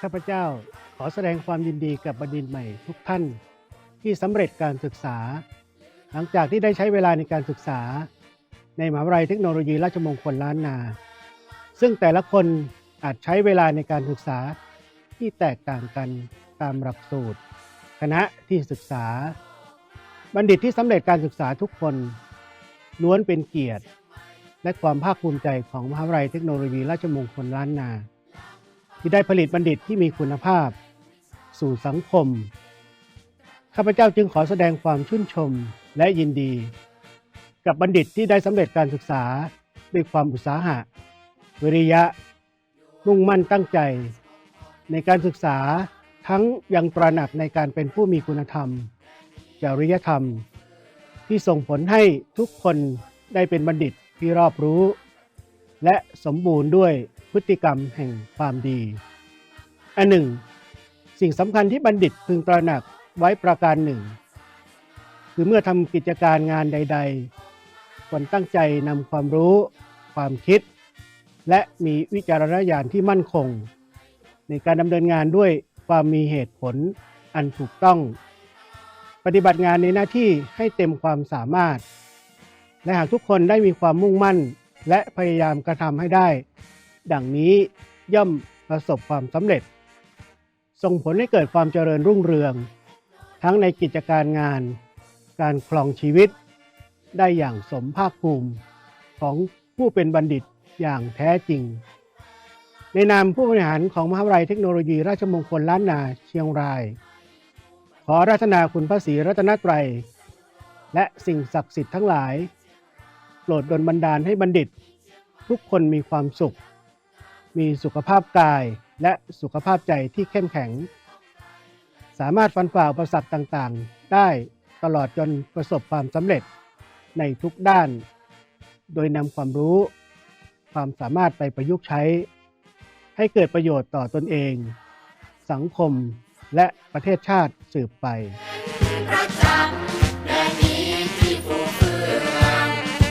ข้าพเจ้าขอแสดงความยินดีกับบัณฑิตใหม่ทุกท่าน ที่สำเร็จการศึกษา หลังจากที่ได้ใช้เวลาในการศึกษา ในมหาวิทยาลัยเทคโนโลยีราชมงคลล้านนา ซึ่งแต่ละคนอาจใช้เวลาในการศึกษาที่แตกต่างกันตามหลักสูตร คณะที่ศึกษา บัณฑิตที่สำเร็จการศึกษาทุกคนล้วนเป็นเกียรติ และความภาคภูมิใจของมหาวิทยาลัยเทคโนโลยีราชมงคลล้านนา ที่ได้ผลิตบัณฑิตที่มีคุณภาพ สู่สังคม ข้าพเจ้าจึงขอแสดงความชื่นชมและยินดี กับบัณฑิตที่ได้สำเร็จการศึกษาด้วยความอุตสาหะ วิริยะ มุ่งมั่นตั้งใจ ในการศึกษาทั้งยังตระหนักในการเป็นผู้มีคุณธรรม จริยธรรม ที่ส่งผลให้ทุกคนได้เป็นบัณฑิตที่รอบรู้ และสมบูรณ์ด้วย พฤติกรรมแห่งความดี อันหนึ่ง สิ่งสำคัญที่บัณฑิตพึงตระหนักไว้ประการหนึ่ง คือเมื่อทำกิจการงานใด ๆ ควรตั้งใจนำความรู้ ความคิด และมีวิจารณญาณที่มั่นคง ในการดำเนินงานด้วยความมีเหตุผลอันถูกต้อง ปฏิบัติงานในหน้าที่ให้เต็มความสามารถ และหากทุกคนได้มีความมุ่งมั่น และพยายามกระทำให้ได้ ดังนี้ย่อมประสบความสำเร็จ ส่งผลให้เกิดความเจริญรุ่งเรือง ทั้งในกิจการงาน การครองชีวิต ได้อย่างสมภาคภูมิของผู้เป็นบัณฑิตอย่างแท้จริง ในนามผู้บริหารของมหาวิทยาลัยเทคโนโลยีราชมงคลล้านนาเชียงราย ขอราธนาคุณพระศรีรัตนตรัย และสิ่งศักดิ์สิทธิ์ทั้งหลาย โปรดดลบันดาลให้บัณฑิต ทุกคนมีความสุข มีสุขภาพกายและสุขภาพใจที่เข้มแข็ง สามารถฟันฝ่าอุปสรรคต่างๆ ได้ตลอดจนประสบความสำเร็จในทุกด้าน โดยนำความรู้ ความสามารถไปประยุกต์ใช้ ให้เกิดประโยชน์ต่อตนเอง สังคมและประเทศชาติสืบไป